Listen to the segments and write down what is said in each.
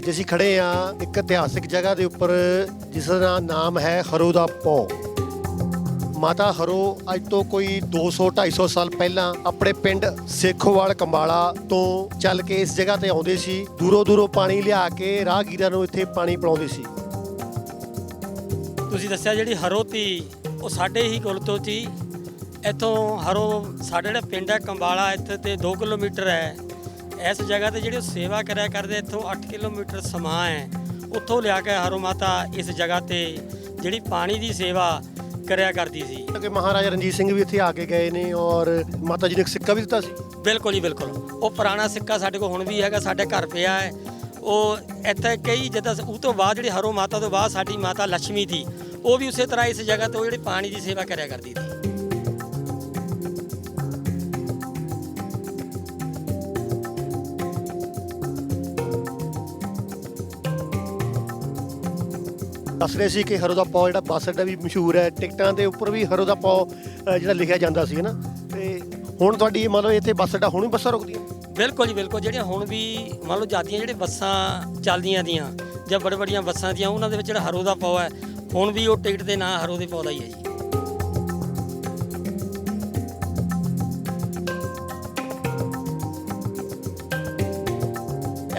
ਅੱਜ ਅਸੀਂ ਖੜੇ ਆ ਇੱਕ ਇਤਿਹਾਸਿਕ ਜਗ੍ਹਾ ਦੇ ਉੱਪਰ, ਜਿਸ ਦਾ ਨਾਮ ਹੈ ਹਰੋ ਦਾ ਪੌ। ਮਾਤਾ ਹਰੋ ਅੱਜ ਤੋਂ ਕੋਈ 200 250 ਸਾਲ ਪਹਿਲਾਂ ਆਪਣੇ ਪਿੰਡ ਸੇਖੋਵਾਲ ਕੰਬਾਲਾ ਤੋਂ ਚੱਲ ਕੇ ਇਸ ਜਗ੍ਹਾ ਤੇ ਆਉਂਦੇ ਸੀ। ਦੂਰੋਂ ਦੂਰੋਂ ਪਾਣੀ ਲਿਆ ਕੇ ਰਾਹਗੀਰਾਂ ਨੂੰ ਇੱਥੇ ਪਾਣੀ ਪਿਲਾਉਂਦੇ ਸੀ। ਤੁਸੀਂ ਦੱਸਿਆ ਜਿਹੜੀ ਹਰੋ ਹਰੋਤੀ ਉਹ ਸਾਡੇ ਹੀ ਕੁਲ ਤੋਂ ਸੀ ਇੱਥੋਂ ਹਰੋ, ਸਾਡੇ ਜਿਹੜਾ ਪਿੰਡ ਹੈ ਕੰਬਾਲਾ, ਇੱਥੇ ਤੇ 2 ਕਿਲੋਮੀਟਰ ਹੈ। ਇਸ ਜਗ੍ਹਾ ਤੇ ਜਿਹੜੀ ਉਹ ਸੇਵਾ ਕਰਿਆ ਕਰਦੇ ਇੱਥੋਂ 8 ਕਿਲੋਮੀਟਰ ਸਮਾਂ ਹੈ। ਉੱਥੋਂ ਲਿਆ ਕੇ ਹਰੋ ਮਾਤਾ ਇਸ ਜਗ੍ਹਾ ਤੇ ਜਿਹੜੀ ਪਾਣੀ ਦੀ ਸੇਵਾ ਕਰਿਆ ਕਰਦੀ ਸੀ। ਕਿ ਮਹਾਰਾਜਾ ਰਣਜੀਤ ਸਿੰਘ ਵੀ ਇੱਥੇ ਆ ਕੇ ਗਏ ਨੇ ਔਰ ਮਾਤਾ ਜੀ ਨੇ ਇੱਕ ਸਿੱਕਾ ਵੀ ਦਿੱਤਾ ਸੀ? ਬਿਲਕੁਲ ਹੀ ਬਿਲਕੁਲ। ਉਹ ਪੁਰਾਣਾ ਸਿੱਕਾ ਸਾਡੇ ਕੋਲ ਹੁਣ ਵੀ ਹੈਗਾ ਸਾਡੇ ਘਰ ਪਿਆ ਹੈ। ਉਹ ਇੱਥੇ ਕਈ ਜਿੱਦਾਂ ਉਹ ਤੋਂ ਬਾਅਦ ਜਿਹੜੀ ਹਰੋ ਮਾਤਾ ਤੋਂ ਬਾਅਦ ਸਾਡੀ ਮਾਤਾ ਲక్ష్ਮੀ ਸੀ ਉਹ ਵੀ ਉਸੇ ਤਰ੍ਹਾਂ ਇਸ ਜਗ੍ਹਾ ਤੋਂ ਜਿਹੜੀ ਪਾਣੀ ਦੀ ਸੇਵਾ ਕਰਿਆ ਕਰਦੀ ਸੀ। ਦੱਸ ਰਹੇ ਸੀ ਕਿ ਹਰੋ ਦਾ ਪੌ ਜਿਹੜਾ ਬੱਸ ਅੱਡਾ ਵੀ ਮਸ਼ਹੂਰ ਹੈ, ਟਿਕਟਾਂ ਦੇ ਉੱਪਰ ਵੀ ਹਰੋ ਦਾ ਪੌ ਜਿਹੜਾ ਲਿਖਿਆ ਜਾਂਦਾ ਸੀ ਨਾ? ਤੇ ਹੁਣ ਤੁਹਾਡੀ ਮਤਲਬ ਇੱਥੇ ਬੱਸ ਅੱਡਾ ਹੁਣ ਵੀ ਬੱਸਾਂ ਰੁਕਦੀਆਂ? ਬਿਲਕੁਲ ਜੀ, ਬਿਲਕੁਲ। ਜਿਹੜੀਆਂ ਹੁਣ ਵੀ ਮੰਨ ਲਓ ਜਾਂਦੀਆਂ ਜਿਹੜੇ ਬੱਸਾਂ ਚੱਲਦੀਆਂ ਦੀਆਂ ਜਾਂ ਬੜੇ ਬੜੀਆਂ ਬੱਸਾਂ ਦੀਆਂ, ਉਹਨਾਂ ਦੇ ਵਿੱਚ ਜਿਹੜਾ ਹਰੋ ਦਾ ਪੌ ਹੈ, ਹੁਣ ਵੀ ਉਹ ਟਿਕਟ ਦੇ ਨਾਂ ਹਰੋ ਦੇ ਪੌ ਦਾ ਹੀ ਹੈ ਜੀ।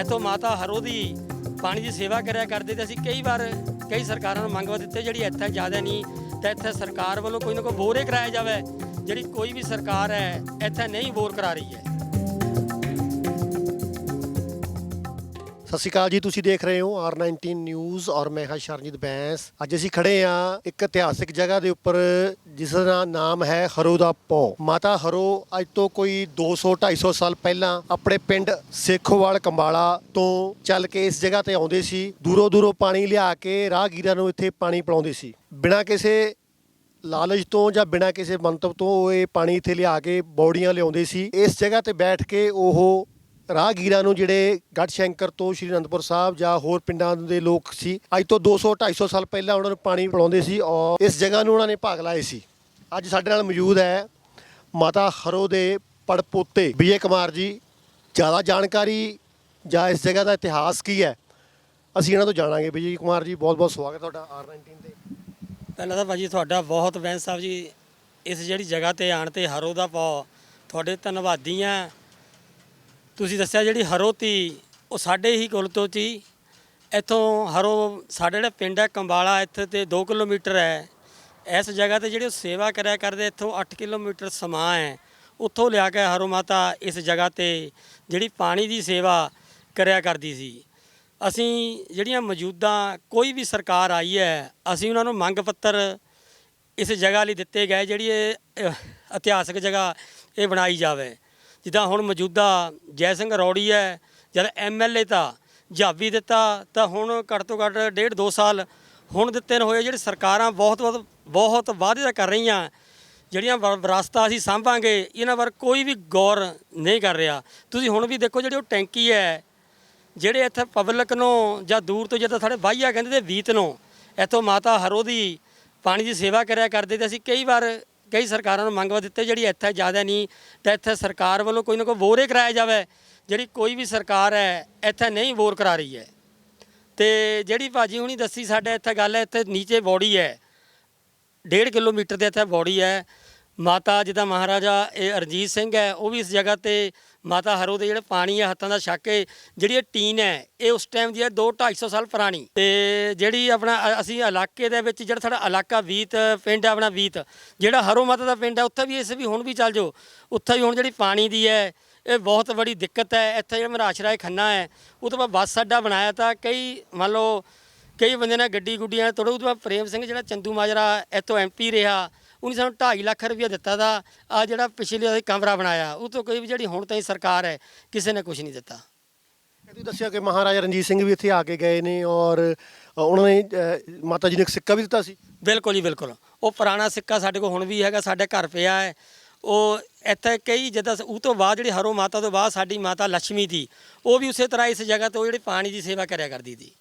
ਇੱਥੋਂ ਮਾਤਾ ਹਰੋ ਦੀ ਪਾਣੀ ਦੀ ਸੇਵਾ ਕਰਿਆ ਕਰਦੇ ਤੇ ਅਸੀਂ ਕਈ ਵਾਰ ਕਈ ਸਰਕਾਰਾਂ ਨੂੰ ਮੰਗਵਾ ਦਿੱਤੇ, ਜਿਹੜੀ ਇੱਥੇ ਜ਼ਿਆਦਾ ਨਹੀਂ, ਤਾਂ ਇੱਥੇ ਸਰਕਾਰ ਵੱਲੋਂ ਕੋਈ ਨਾ ਕੋਈ ਬੋਰ ਹੀ ਕਰਾਇਆ ਜਾਵੇ। ਜਿਹੜੀ ਕੋਈ ਵੀ ਸਰਕਾਰ ਹੈ, ਇੱਥੇ ਨਹੀਂ ਬੋਰ ਕਰਾ ਰਹੀ ਹੈ। ਸਤਿ ਸ਼੍ਰੀ ਅਕਾਲ ਜੀ, ਤੁਸੀਂ ਦੇਖ ਰਹੇ ਹੋ R19 ਨਿਊਜ਼ ਔਰ ਮੈਂ ਹਾਂ ਸ਼ਰਨਜੀਤ ਬੈਂਸ। ਅੱਜ ਅਸੀਂ ਖੜੇ ਆ ਇੱਕ ਇਤਿਹਾਸਿਕ ਜਗ੍ਹਾ ਦੇ ਉੱਪਰ, ਜਿਸ ਦਾ ਨਾਮ ਹੈ ਹਰੋ ਦਾ ਪੌ। ਮਾਤਾ ਹਰੋ ਅੱਜ ਤੋਂ ਕੋਈ 200 250 ਸਾਲ ਪਹਿਲਾਂ ਆਪਣੇ ਪਿੰਡ ਸੇਖੋਵਾਲ ਕੰਬਾਲਾ ਤੋਂ ਚੱਲ ਕੇ ਇਸ ਜਗ੍ਹਾ ਤੇ ਆਉਂਦੇ ਸੀ। ਦੂਰੋਂ ਦੂਰੋਂ ਪਾਣੀ ਲਿਆ ਕੇ ਰਾਹਗੀਰਾਂ ਨੂੰ ਇੱਥੇ ਪਾਣੀ ਪਿਲਾਉਂਦੇ ਸੀ। ਬਿਨਾਂ ਕਿਸੇ ਲਾਲਚ ਤੋਂ ਜਾਂ ਬਿਨਾਂ ਕਿਸੇ ਮੰਤਵ ਤੋਂ ਉਹ ਇਹ ਪਾਣੀ ਇੱਥੇ ਲਿਆ ਕੇ ਬੌੜੀਆਂ ਲਿਆਉਂਦੇ ਸੀ। ਇਸ ਜਗ੍ਹਾ ਤੇ ਬੈਠ ਕੇ ਉਹ ਰਾਹਗੀਰਾਂ ਨੂੰ ਜਿਹੜੇ ਗੜ ਸ਼ੰਕਰ ਤੋਂ ਸ਼੍ਰੀ ਅਨੰਦਪੁਰ ਸਾਹਿਬ ਜਾਂ ਹੋਰ ਪਿੰਡਾਂ ਦੇ ਲੋਕ ਸੀ, ਅੱਜ ਤੋਂ 200 250 ਸਾਲ ਪਹਿਲਾਂ ਉਹਨਾਂ ਨੂੰ ਪਾਣੀ ਪਿਲਾਉਂਦੇ ਸੀ ਔਰ ਇਸ ਜਗ੍ਹਾ ਨੂੰ ਉਹਨਾਂ ਨੇ ਭਾਗ ਲਾਏ ਸੀ। ਅੱਜ ਸਾਡੇ ਨਾਲ ਮੌਜੂਦ ਹੈ ਮਾਤਾ ਹਰੋ ਦੇ ਪੜਪੋਤੇ ਵਿਜੇ ਕੁਮਾਰ ਜੀ। ਜ਼ਿਆਦਾ ਜਾਣਕਾਰੀ ਜਾਂ ਇਸ ਜਗ੍ਹਾ ਦਾ ਇਤਿਹਾਸ ਕੀ ਹੈ? ਅਸੀਂ ਇਹਨਾਂ ਤੋਂ ਜਾਣਾਂਗੇ। ਵਿਜੇ ਕੁਮਾਰ ਜੀ, ਬਹੁਤ ਬਹੁਤ ਸਵਾਗਤ ਤੁਹਾਡਾ R19 ਤੇ। ਪਹਿਲਾਂ ਤਾਂ ਭਾਜੀ ਤੁਹਾਡਾ, ਬਹੁਤ ਬੈਂਸ ਸਾਹਿਬ ਜੀ। ਇਸ ਜਿਹੜੀ ਜਗ੍ਹਾ ਤੇ ਆਣ ਤੇ ਹਰੋ ਦਾ ਪਾ ਤੁਹਾਡੇ ਧੰਨਵਾਦੀ ਆ ਤੁਸੀਂ ਦੱਸਿਆ ਜਿਹੜੀ ਹਰੋ ਤੀ ਉਹ ਸਾਡੇ ਹੀ ਕੁਲ ਤੋਂ ਸੀ। ਇੱਥੋਂ ਹਰੋ ਸਾਡੇ ਜਿਹੜਾ ਪਿੰਡ ਹੈ ਕੰਬਾਲਾ, ਇੱਥੇ ਤੇ 2 ਕਿਲੋਮੀਟਰ ਹੈ। ਇਸ ਜਗ੍ਹਾ ਤੇ ਜਿਹੜੇ ਉਹ ਸੇਵਾ ਕਰਿਆ ਕਰਦੇ, ਇੱਥੋਂ 8 ਕਿਲੋਮੀਟਰ ਸਮਾਂ ਹੈ। ਉੱਥੋਂ ਲਿਆ ਕੇ ਹਰੋ ਮਾਤਾ ਇਸ ਜਗ੍ਹਾ ਤੇ ਜਿਹੜੀ ਪਾਣੀ ਦੀ ਸੇਵਾ ਕਰਿਆ ਕਰਦੀ ਸੀ। ਅਸੀਂ ਜਿਹੜੀਆਂ ਮੌਜੂਦਾ ਕੋਈ ਵੀ ਸਰਕਾਰ ਆਈ ਹੈ, ਅਸੀਂ ਉਹਨਾਂ ਨੂੰ ਮੰਗ ਪੱਤਰ ਇਸ ਜਗ੍ਹਾ ਲਈ ਦਿੱਤੇ ਗਏ ਜਿਹੜੀ ਇਹ ਇਤਿਹਾਸਕ ਜਗ੍ਹਾ ਇਹ ਬਣਾਈ ਜਾਵੇ। ਜਿੱਦਾਂ ਹੁਣ ਮੌਜੂਦਾ ਜੈ ਸਿੰਘ ਰੌੜੀ ਹੈ, ਜਦ ਐਮਐਲਏ ਤਾਂ ਜਾਬੀ ਦਿੱਤਾ, ਤਾਂ ਹੁਣ ਘੱਟ ਤੋਂ ਘੱਟ ਡੇਢ ਦੋ ਸਾਲ ਹੁਣ ਦਿੱਤੇ ਨੇ ਹੋਏ ਜਿਹੜੇ ਸਰਕਾਰਾਂ ਬਹੁਤ ਬਹੁਤ ਬਹੁਤ ਵਾਅਦੇ ਕਰ ਰਹੀਆਂ, ਜਿਹੜੀਆਂ ਵ- ਵਿਰਾਸਤਾਂ ਅਸੀਂ ਸਾਂਭਾਂਗੇ, ਇਹਨਾਂ ਬਾਰੇ ਕੋਈ ਵੀ ਗੌਰ ਨਹੀਂ ਕਰ ਰਿਹਾ। ਤੁਸੀਂ ਹੁਣ ਵੀ ਦੇਖੋ ਜਿਹੜੀ ਉਹ ਟੈਂਕੀ ਹੈ, ਜਿਹੜੇ ਇੱਥੇ ਪਬਲਿਕ ਨੂੰ ਜਾਂ ਦੂਰ ਤੋਂ ਜਿੱਦਾਂ ਸਾਡੇ ਬਾਈਆ ਕਹਿੰਦੇ ਤੇ ਵੀਤ ਨੂੰ, ਇੱਥੋਂ ਮਾਤਾ ਹਰੋ ਦੀ ਪਾਣੀ ਦੀ ਸੇਵਾ ਕਰਿਆ ਕਰਦੇ ਤੇ ਅਸੀਂ ਕਈ ਵਾਰ ਕਈ ਸਰਕਾਰਾਂ ਨੂੰ ਮੰਗਵਾ ਦਿੱਤੇ ਜਿਹੜੀ ਇੱਥੇ ਜ਼ਿਆਦਾ ਨਹੀਂ ਤਾਂ ਇੱਥੇ ਸਰਕਾਰ ਵੱਲੋਂ ਕੋਈ ਨਾ ਕੋਈ ਬੋਰੇ ਕਰਾਇਆ ਜਾਵੇ। ਜਿਹੜੀ ਕੋਈ ਵੀ ਸਰਕਾਰ ਹੈ, ਇੱਥੇ ਨਹੀਂ ਬੋਰ ਕਰਾ ਰਹੀ ਹੈ। ਤੇ ਜਿਹੜੀ ਭਾਜੀ ਹੁਣੀ ਦੱਸੀ ਸਾਡੇ ਇੱਥੇ ਗੱਲ ਹੈ, ਇੱਥੇ ਨੀਚੇ ਬੋੜੀ ਹੈ। ਡੇਢ ਕਿਲੋਮੀਟਰ ਦੇ ਇੱਥੇ ਬੋੜੀ ਹੈ। ਮਾਤਾ ਜਿੱਦਾਂ ਮਹਾਰਾਜਾ ਇਹ ਅਰਜੀਤ ਸਿੰਘ ਹੈ, ਉਹ ਵੀ ਇਸ ਜਗ੍ਹਾ ਤੇ ਮਾਤਾ ਹਰੋ ਦੇ ਜਿਹੜੇ ਪਾਣੀ ਹੈ ਹੱਥਾਂ ਦਾ ਛੱਕ ਕੇ ਜਿਹੜੀ ਇਹ ਟੀਨ ਹੈ, ਇਹ ਉਸ ਟਾਈਮ ਦੀ ਹੈ 2 250 ਸਾਲ ਪੁਰਾਣੀ। ਤੇ ਜਿਹੜੀ ਆਪਣਾ ਅਸੀਂ ਇਲਾਕੇ ਦੇ ਵਿੱਚ ਜਿਹੜਾ ਸਾਡਾ ਇਲਾਕਾ ਵੀਤ, ਪਿੰਡ ਹੈ ਆਪਣਾ ਵੀਤ, ਜਿਹੜਾ ਹਰੋ ਮਾਤਾ ਦਾ ਪਿੰਡ ਹੈ ਉੱਥੇ ਵੀ ਇਸ ਵੀ ਹੁਣ ਵੀ ਚੱਲ ਜਾਓ। ਉੱਥੇ ਵੀ ਹੁਣ ਜਿਹੜੀ ਪਾਣੀ ਦੀ ਹੈ, ਇਹ ਬਹੁਤ ਬੜੀ ਦਿੱਕਤ ਹੈ। ਇੱਥੇ ਜਿਹੜਾ ਮੇਰਾ ਆਸ਼ਰਾ ਖੰਨਾ ਹੈ, ਉਹ ਤੋਂ ਬਾਅਦ ਬੱਸ ਅੱਡਾ ਬਣਾਇਆ ਤਾਂ ਕਈ ਮੰਨ ਲਓ, ਕਈ ਬੰਦੇ ਨੇ ਗੱਡੀ ਗੁੱਡੀਆਂ ਤੋੜੋ ਉਹ ਤੋਂ ਬਾਅਦ ਪ੍ਰੇਮ ਸਿੰਘ ਜਿਹੜਾ ਚੰਦੂ ਮਾਜਰਾ, ਇੱਥੋਂ ਐਮਪੀ ਰਿਹਾ ਉਹਨੇ ਸਾਨੂੰ 2.5 ਲੱਖ ਰੁਪਇਆ ਦਿੱਤਾ ਦਾ ਆ ਜਿਹੜਾ ਪਿਛਲੇ ਵਾਰੀ ਕਮਰਾ ਬਣਾਇਆ ਉਹ ਤੋਂ ਕੋਈ ਵੀ ਜਿਹੜੀ ਹੁਣ ਤਾਈਂ ਸਰਕਾਰ ਹੈ ਕਿਸੇ ਨੇ ਕੁਝ ਨਹੀਂ ਦਿੱਤਾ। ਤੁਸੀਂ ਦੱਸਿਆ ਕਿ ਮਹਾਰਾਜਾ ਰਣਜੀਤ ਸਿੰਘ ਵੀ ਇੱਥੇ ਆ ਕੇ ਗਏ ਨੇ ਔਰ ਉਹਨਾਂ ਨੇ ਅ, ਮਾਤਾ ਜੀ ਨੇ ਇੱਕ ਸਿੱਕਾ ਵੀ ਦਿੱਤਾ ਸੀ? ਬਿਲਕੁਲ ਜੀ ਬਿਲਕੁਲ। ਉਹ ਪੁਰਾਣਾ ਸਿੱਕਾ ਸਾਡੇ ਕੋਲ ਹੁਣ ਵੀ ਹੈਗਾ ਸਾਡੇ ਘਰ ਪਿਆ ਹੈ। ਉਹ ਇੱਥੇ ਕਈ ਜਿੱਦਾਂ ਉਹ ਤੋਂ ਬਾਅਦ ਜਿਹੜੀ ਹਰੋ ਮਾਤਾ ਤੋਂ ਬਾਅਦ ਸਾਡੀ ਮਾਤਾ ਲక్ష్ਮੀ ਸੀ ਉਹ ਵੀ ਉਸੇ ਤਰ੍ਹਾਂ ਇਸ ਜਗ੍ਹਾ ਤੋਂ ਜਿਹੜੀ ਪਾਣੀ ਦੀ ਸੇਵਾ ਕਰਿਆ ਕਰਦੀ ਸੀ।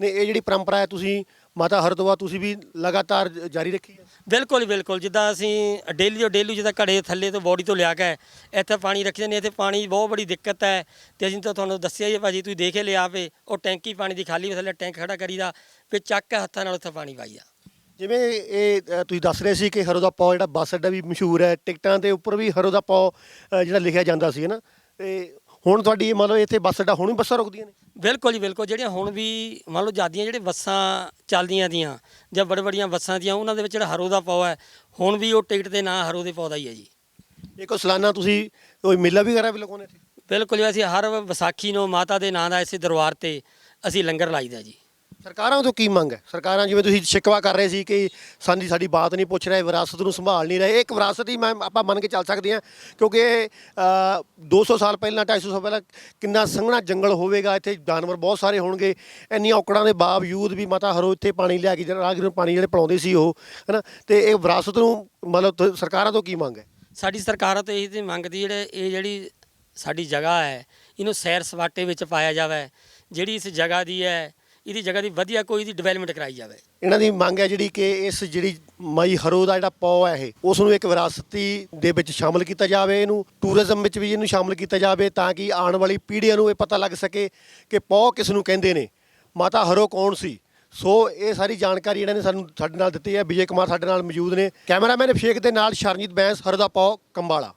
ਨੇ ਇਹ ਜਿਹੜੀ ਪਰੰਪਰਾ ਹੈ ਤੁਸੀਂ ਮਾਤਾ ਹਰ ਤੋਂ ਬਾਅਦ ਤੁਸੀਂ ਵੀ ਲਗਾਤਾਰ ਜ- ਜਾਰੀ ਰੱਖੀ ਹੈ? ਬਿਲਕੁਲ ਬਿਲਕੁਲ। ਜਿੱਦਾਂ ਅਸੀਂ ਡੇਲੀ ਤੋਂ ਡੇਲੀ ਜਿੱਦਾਂ ਘੜੇ ਥੱਲੇ ਤੋਂ ਬੋਡੀ ਤੋਂ ਲਿਆ ਕੇ ਇੱਥੇ ਪਾਣੀ ਰੱਖਦੇ ਨੇ ਇੱਥੇ ਪਾਣੀ ਬਹੁਤ ਬੜੀ ਦਿੱਕਤ ਹੈ। ਤੇ ਅਸੀਂ ਤਾਂ ਤੁਹਾਨੂੰ ਦੱਸਿਆ ਹੀ ਹੈ ਭਾਜੀ ਤੁਸੀਂ ਦੇਖੇ ਲਿਆ ਪੇ ਉਹ ਟੈਂਕੀ ਪਾਣੀ ਦੀ ਖਾਲੀ ਥੱਲੇ ਟੈਂਕ ਖੜਾ ਕਰੀਦਾ ਫਿਰ ਚੱਕ ਕੇ ਹੱਥਾਂ ਨਾਲ ਉੱਥੇ ਪਾਣੀ ਪਾਈਦਾ ਜਿਵੇਂ ਇਹ ਅ, ਤੁਸੀਂ ਦੱਸ ਰਹੇ ਸੀ ਕਿ ਹਰੋ ਦਾ ਪੌ ਜਿਹੜਾ ਬੱਸ ਅੱਡਾ ਵੀ ਮਸ਼ਹੂਰ ਹੈ ਟਿਕਟਾਂ ਦੇ ਉੱਪਰ ਵੀ ਹਰੋ ਦਾ ਪੌ ਅ, ਜਿਹੜਾ ਲਿਖਿਆ ਜਾਂਦਾ ਸੀ ਨਾ? ਤੇ ਹੁਣ ਤੁਹਾਡੀ ਮਤਲਬ ਇੱਥੇ ਬੱਸ ਅੱਡਾ ਹੁਣ ਵੀ ਬੱਸਾਂ ਰੁਕਦੀਆਂ ਨੇ? ਬਿਲਕੁਲ ਜੀ ਬਿਲਕੁਲ। ਜਿਹੜੀਆਂ ਹੁਣ ਵੀ ਮੰਨ ਲਓ ਜਾਂਦੀਆਂ ਜਿਹੜੇ ਬੱਸਾਂ ਚੱਲਦੀਆਂ ਦੀਆਂ ਜਾਂ ਬੜੇ ਬੜੀਆਂ ਬੱਸਾਂ ਦੀਆਂ ਉਹਨਾਂ ਦੇ ਵਿੱਚ ਜਿਹੜਾ ਹਰੋ ਦਾ ਪੌ ਹੈ ਹੁਣ ਵੀ ਉਹ ਟਿਕਟ ਦੇ ਨਾਂ ਹਰੋ ਦੇ ਪੌ ਦਾ ਹੀ ਹੈ ਜੀ। ਇੱਕ ਸਾਲਾਨਾ ਤੁਸੀਂ ਕੋਈ ਮੇਲਾ ਵੀ ਕਰਾ ਵੀ ਲਗਾਉਂਦੇ ਇੱਥੇ? ਬਿਲਕੁਲ ਜੀ, ਅਸੀਂ ਹਰ ਵਿਸਾਖੀ ਨੂੰ ਮਾਤਾ ਦੇ ਨਾਂ ਦਾ ਇਸੇ ਦਰਬਾਰ ਤੇ ਅਸੀਂ ਲੰਗਰ ਲਾਈਦਾ ਜੀ। ਸਰਕਾਰਾਂ ਤੋਂ ਕੀ ਮੰਗ ਹੈ? ਸਰਕਾਰਾਂ ਜਿਵੇਂ ਤੁਸੀਂ ਸ਼ਿਕਵਾ ਕਰ ਰਹੇ ਸੀ ਕਿ ਸਾਡੀ ਸਾਡੀ ਬਾਤ ਨਹੀਂ ਪੁੱਛ ਰਹੇ ਵਿਰਾਸਤ ਨੂੰ ਸੰਭਾਲ ਨਹੀਂ ਰਹੇ ਇਹ ਇੱਕ ਵਿਰਾਸਤ ਹੀ ਮੈਂ ਆਪਾਂ ਮੰਨ ਕੇ ਚੱਲ ਸਕਦੇ ਹਾਂ ਕਿਉਂਕਿ ਇਹ, ਅ, 200 ਸਾਲ ਪਹਿਲਾਂ 250 ਸਾਲ ਪਹਿਲਾਂ ਕਿੰਨਾ ਸੰਘਣਾ ਜੰਗਲ ਹੋਵੇਗਾ ਇੱਥੇ ਜਾਨਵਰ ਬਹੁਤ ਸਾਰੇ ਹੋਣਗੇ ਇੰਨੀਆਂ ਔਕੜਾਂ ਦੇ ਬਾਵਜੂਦ ਵੀ ਮਾਤਾ ਹਰੋ ਇੱਥੇ ਪਾਣੀ ਲਿਆ ਕੇ ਜਿਹੜਾ ਰਾਹਗੀਰ ਨੂੰ ਪਾਣੀ ਜਿਹੜੇ ਪਿਲਾਉਂਦੇ ਸੀ ਉਹ ਹੈਨਾ? ਤੇ ਇਹ ਵਿਰਾਸਤ ਨੂੰ ਮਤਲਬ ਤੁ- ਸਰਕਾਰਾਂ ਤੋਂ ਕੀ ਮੰਗ ਹੈ? ਸਾਡੀ ਸਰਕਾਰਾਂ ਤੋਂ ਇਹ ਤੇ ਮੰਗਦੀ ਜਿਹੜੇ ਇਹ ਜਿਹੜੀ ਸਾਡੀ ਜਗ੍ਹਾ ਹੈ ਇਹਨੂੰ ਸੈਰ ਸਪਾਟੇ ਵਿੱਚ ਪਾਇਆ ਜਾਵੇ ਜਿਹੜੀ ਇਸ ਜਗ੍ਹਾ ਦੀ ਹੈ ਇਹਦੀ ਜਗ੍ਹਾ ਦੀ ਵਧੀਆ ਕੋਈ ਦੀ ਡਿਵੈਲਪਮੈਂਟ ਕਰਾਈ ਜਾਵੇ। ਇਹਨਾਂ ਦੀ ਮੰਗ ਹੈ ਜਿਹੜੀ ਕਿ ਇਸ ਜਿਹੜੀ ਮਾਈ ਹਰੋ ਦਾ ਜਿਹੜਾ ਪੌ ਹੈ ਇਹ, ਉਸ ਨੂੰ ਇੱਕ ਵਿਰਾਸਤੀ ਦੇ ਵਿੱਚ ਸ਼ਾਮਲ ਕੀਤਾ ਜਾਵੇ, ਇਹਨੂੰ ਟੂਰਿਜ਼ਮ ਵਿੱਚ ਵੀ ਇਹਨੂੰ ਸ਼ਾਮਲ ਕੀਤਾ ਜਾਵੇ ਤਾਂ ਕਿ ਆਉਣ ਵਾਲੀ ਪੀੜ੍ਹੀਆਂ ਨੂੰ ਇਹ ਪਤਾ ਲੱਗ ਸਕੇ ਕਿ ਪੌ ਕਿਸ ਨੂੰ ਕਹਿੰਦੇ ਨੇ। ਮਾਤਾ ਹਰੋ ਕੌਣ ਸੀ? ਸੋ ਇਹ ਸਾਰੀ ਜਾਣਕਾਰੀ ਇਹਨਾਂ ਨੇ ਸਾਨੂੰ ਸਾਡੇ ਨਾਲ ਦਿੱਤੀ ਹੈ। ਵਿਜੇ ਕੁਮਾਰ ਸਾਡੇ ਨਾਲ ਮੌਜੂਦ ਨੇ। ਕੈਮਰਾਮੈਨ ਅਭਿਸ਼ੇਕ ਦੇ ਨਾਲ ਸ਼ਰਨਜੀਤ ਬੈਂਸ, ਹਰੋ ਦਾ ਪੌ ਕੰਬਾਲਾ।